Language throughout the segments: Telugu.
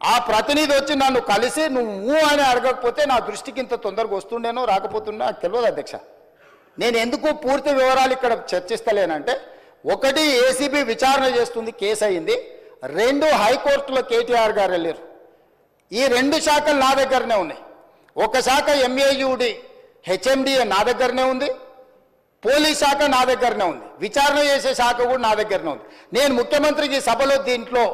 ఆ ప్రతినిధి వచ్చి నన్ను కలిసి నువ్వు అని అడగకపోతే నా దృష్టికి ఇంత తొందరగా వస్తుండేనో రాకపోతుండే నాకు తెలియదు అధ్యక్ష. నేను ఎందుకు పూర్తి వివరాలు ఇక్కడ చర్చిస్తలేనంటే ఒకటి ఏసీబీ విచారణ చేస్తుంది కేసు అయింది. రెండు హైకోర్టులో కేటీఆర్ గారు వెళ్ళారు. ఈ రెండు శాఖలు నా దగ్గరనే ఉన్నాయి. ఒక శాఖ ఎంఏయుడి హెచ్ఎండిఏ నా దగ్గరనే ఉంది. పోలీస్ శాఖ నా దగ్గరనే ఉంది. విచారణ చేసే శాఖ కూడా నా దగ్గరనే ఉంది. నేను ముఖ్యమంత్రికి సభలో దీంట్లో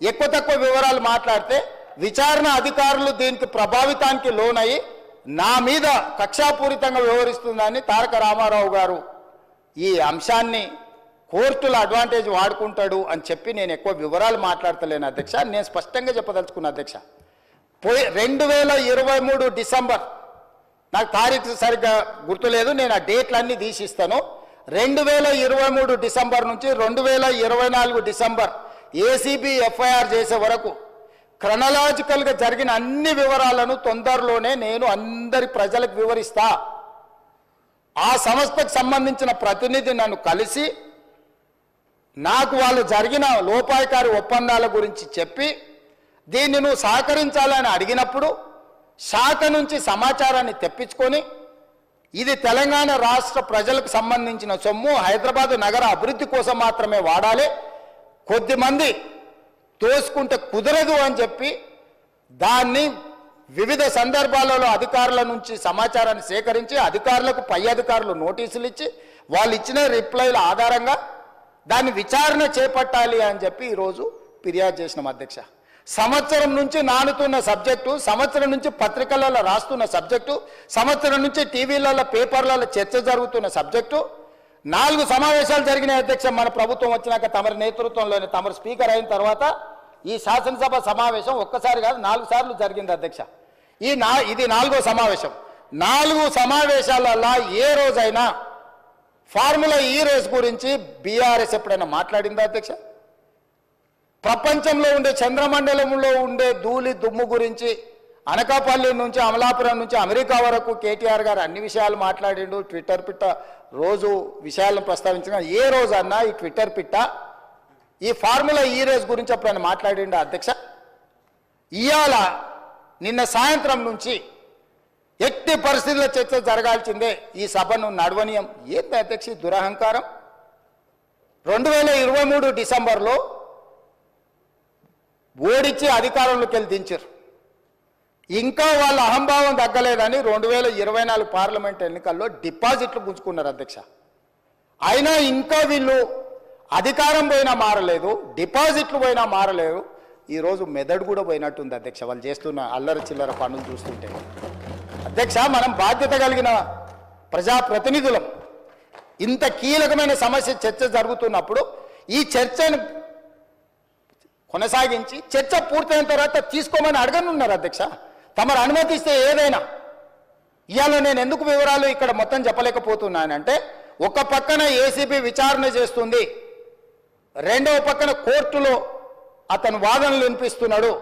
ఎక్కువ తక్కువ వివరాలు మాట్లాడితే విచారణ అధికారులు దీనికి ప్రభావితానికి లోనయ్యి నా మీద కక్షాపూరితంగా వ్యవహరిస్తుందని తారక రామారావు గారు ఈ అంశాన్ని కోర్టుల అడ్వాంటేజ్ వాడుకుంటాడు అని చెప్పి నేను ఎక్కువ వివరాలు మాట్లాడతలేను అధ్యక్ష. నేను స్పష్టంగా చెప్పదలుచుకున్నా అధ్యక్ష పోయి రెండు వేల ఇరవై మూడు డిసెంబర్ నాకు తారీఖు సరిగ్గా గుర్తులేదు నేను ఆ డేట్లన్నీ తీసిస్తాను. రెండు వేల ఇరవై మూడు డిసెంబర్ నుంచి రెండు వేల ఇరవై నాలుగు డిసెంబర్ ఏసీబీ ఎఫ్ఐఆర్ చేసే వరకు క్రనలాజికల్గా జరిగిన అన్ని వివరాలను తొందరలోనే నేను అందరి ప్రజలకు వివరిస్తా. ఆ సంస్థకు సంబంధించిన ప్రతినిధి నన్ను కలిసి నాకు వాళ్ళు జరిగిన లోపాయకారి ఒప్పందాల గురించి చెప్పి దీన్ని నువ్వు సహకరించాలని అడిగినప్పుడు శాఖ నుంచి సమాచారాన్ని తెప్పించుకొని ఇది తెలంగాణ రాష్ట్ర ప్రజలకు సంబంధించిన సొమ్ము హైదరాబాద్ నగర అభివృద్ధి కోసం మాత్రమే వాడాలి. కొద్దిమంది తోసుకుంటే కుదరదు అని చెప్పి దాన్ని వివిధ సందర్భాలలో అధికారుల నుంచి సమాచారాన్ని సేకరించి అధికారులకు పై అధికారులు నోటీసులు ఇచ్చి వాళ్ళు ఇచ్చిన రిప్లైల ఆధారంగా దాన్ని విచారణ చేపట్టాలి అని చెప్పి ఈరోజు ఫిర్యాదు చేసినాం అధ్యక్ష. సంవత్సరం నుంచి నానుతున్న సబ్జెక్టు సంవత్సరం నుంచి పత్రికలలో రాస్తున్న సబ్జెక్టు సంవత్సరం నుంచి టీవీలలో పేపర్లలో చర్చ జరుగుతున్న సబ్జెక్టు నాలుగు సమావేశాలు జరిగినాయి అధ్యక్ష. మన ప్రభుత్వం వచ్చినాక తమరి నేతృత్వంలోని తమరు స్పీకర్ అయిన తర్వాత ఈ శాసనసభ సమావేశం ఒక్కసారి కాదు నాలుగు సార్లు జరిగింది అధ్యక్ష. ఈ నా ఇది నాలుగో సమావేశం. నాలుగు సమావేశాలలో ఏ రోజైనా ఫార్ములా ఈ రేస్ గురించి బీఆర్ఎస్ ఎప్పుడైనా మాట్లాడిందా అధ్యక్ష? ప్రపంచంలో ఉండే చంద్రమండలంలో ఉండే ధూళి దుమ్ము గురించి అనకాపల్లి నుంచి అమలాపురం నుంచి అమెరికా వరకు కేటీఆర్ గారు అన్ని విషయాలు మాట్లాడిండు. ట్విట్టర్ పిట్ట రోజు విషయాలను ప్రస్తావించిన ఏ రోజు అన్నా ఈ ట్విట్టర్ పిట్ట ఈ ఫార్ములా ఈ రేస్ గురించి ఎప్పుడైనా మాట్లాడిండు అధ్యక్ష? ఇవాళ నిన్న సాయంత్రం నుంచి ఎట్టి పరిస్థితుల్లో చర్చ జరగాల్సిందే ఈ సభను నడవనీయం. ఏంది అధ్యక్ష దురహంకారం? రెండు వేల ఇరవై మూడు డిసెంబర్లో ఓడించి అధికారంలోకి వెళ్ళి దించారు ఇంకా వాళ్ళ అహంభావం తగ్గలేదని రెండు వేల ఇరవై నాలుగు పార్లమెంట్ ఎన్నికల్లో డిపాజిట్లు పుంజుకున్నారు అధ్యక్ష. అయినా ఇంకా వీళ్ళు అధికారం పోయినా మారలేదు డిపాజిట్లు పోయినా మారలేదు. ఈరోజు మెదడు కూడా పోయినట్టుంది అధ్యక్ష వాళ్ళు చేస్తున్న అల్లరి చిల్లర పనులు చూస్తుంటే. అధ్యక్ష మనం బాధ్యత కలిగిన ప్రజాప్రతినిధులం. ఇంత కీలకమైన సమస్య చర్చ జరుగుతున్నప్పుడు ఈ చర్చను కొనసాగించి చర్చ పూర్తయిన తర్వాత తీసుకోమని అడగనున్నారు అధ్యక్ష. తమరు అనుమతిస్తే ఏదైనా. ఇవాళ నేను ఎందుకు వివరాలు ఇక్కడ మొత్తం చెప్పలేకపోతున్నానంటే ఒక పక్కన ఏసీబీ విచారణ చేస్తుంది రెండవ పక్కన కోర్టులో అతను వాదనలు వినిపిస్తున్నాడు.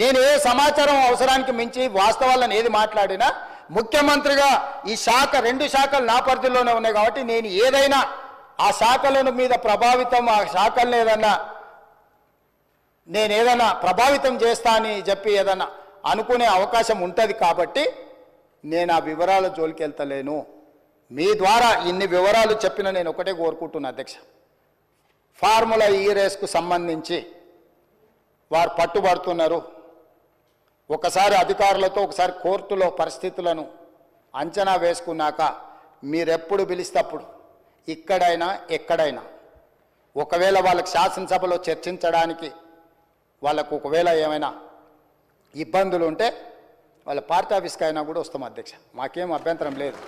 నేను ఏ సమాచారం అవసరానికి మించి వాస్తవాలను ఏది మాట్లాడినా ముఖ్యమంత్రిగా ఈ శాఖ రెండు శాఖలు నా పరిధిలోనే ఉన్నాయి కాబట్టి నేను ఏదైనా ఆ శాఖలను మీద ప్రభావితం ఆ శాఖలను ఏదన్నా నేను ఏదైనా ప్రభావితం చేస్తా అని చెప్పి ఏదన్నా అనుకునే అవకాశం ఉంటుంది కాబట్టి నేను ఆ వివరాల జోలికి వెళ్తలేను మీ ద్వారా ఇన్ని వివరాలు చెప్పిన నేను ఒకటే కోరుకుంటున్నా అధ్యక్ష. ఫార్ములా ఈ రేస్కు సంబంధించి వారు పట్టుబడుతున్నారు. ఒకసారి అధికారులతో ఒకసారి కోర్టులో పరిస్థితులను అంచనా వేసుకున్నాక మీరెప్పుడు పిలిస్తప్పుడు ఇక్కడైనా ఎక్కడైనా. ఒకవేళ వాళ్ళకి శాసనసభలో చర్చించడానికి వాళ్ళకు ఒకవేళ ఏమైనా ఇబ్బందులు ఉంటే వాళ్ళ పార్టీ ఆఫీస్కి అయినా కూడా వస్తాం అధ్యక్ష. మాకేం అభ్యంతరం లేదు.